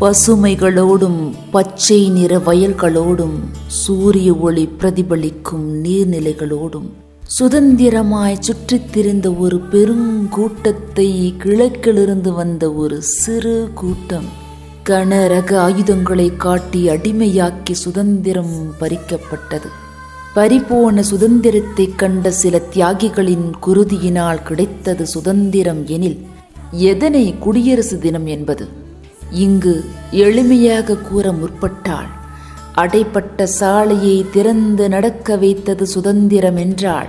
பசுமைகளோடும் பச்சை நிற வயல்களோடும் சூரிய ஒளி பிரதிபலிக்கும் நீர்நிலைகளோடும் சுதந்திரமாய் சுற்றித் திரிந்த ஒரு பெருங்கூட்டத்தை கிழக்கிலிருந்து வந்த ஒரு சிறு கூட்டம் கனரக ஆயுதங்களை காட்டி அடிமையாக்கி சுதந்திரம் பறிக்கப்பட்டது. பறிபோன சுதந்திரத்தை கண்ட சில தியாகிகளின் குருதியினால் கிடைத்தது சுதந்திரம் எனில் எதனை குடியரசு தினம் என்பது? இங்கு எளிமையாக கூற முற்பட்டால் அடைப்பட்ட சாலையை திறந்து நடக்க வைத்தது சுதந்திரம் என்றால்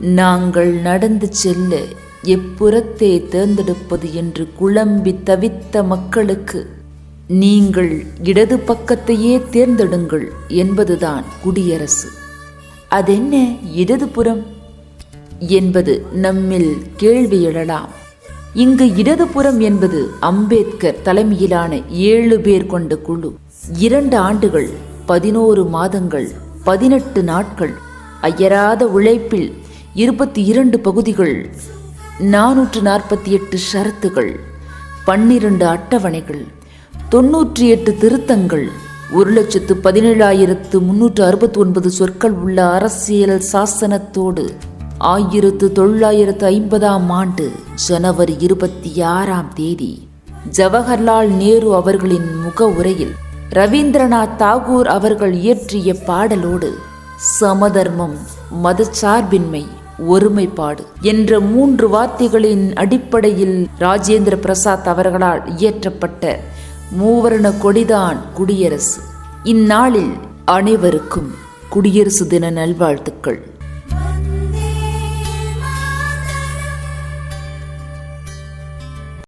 நாங்கள் நடந்து செல்ல எப்புறத்தை தேர்ந்தெடுப்பது என்று குழம்பி தவித்த மக்களுக்கு நீங்கள் இடது பக்கத்தையே தேர்ந்தெடுங்கள் என்பதுதான் குடியரசு. அதென்ன? இடதுபுறம்? என்பது நம்மில் கேள்வி எழலாம். இங்கு இடதுபுறம் என்பது அம்பேத்கர் தலைமையிலான ஏழு பேர் கொண்ட குழு. இரண்டு ஆண்டுகள் பதினோரு மாதங்கள் பதினெட்டு நாட்கள் அயராத உழைப்பில் இருபத்தி இரண்டு பகுதிகள் நானூற்று நாற்பத்தி எட்டு ஷரத்துகள் பன்னிரண்டு அட்டவணைகள் தொன்னூற்றி எட்டு திருத்தங்கள் ஒரு லட்சத்து பதினேழாயிரத்து முன்னூற்று அறுபத்தி ஒன்பது சொற்கள் உள்ள அரசியல் சாசனத்தோடு ஆயிரத்து தொள்ளாயிரத்து ஐம்பதாம் ஆண்டு ஜனவரி இருபத்தி ஆறாம் தேதி ஜவஹர்லால் நேரு அவர்களின் முக உரையில் ரவீந்திரநாத் தாகூர் அவர்கள் இயற்றிய பாடலோடு சமதர்மம் மதச்சார்பின்மை ஒருமைப்பாடு என்ற மூன்று வார்த்தைகளின் அடிப்படையில் ராஜேந்திர பிரசாத் அவர்களால் இயற்றப்பட்ட மூவர்ண கொடிதான் குடியரசு. இந்நாளில் அனைவருக்கும் குடியரசு தின நல்வாழ்த்துக்கள்.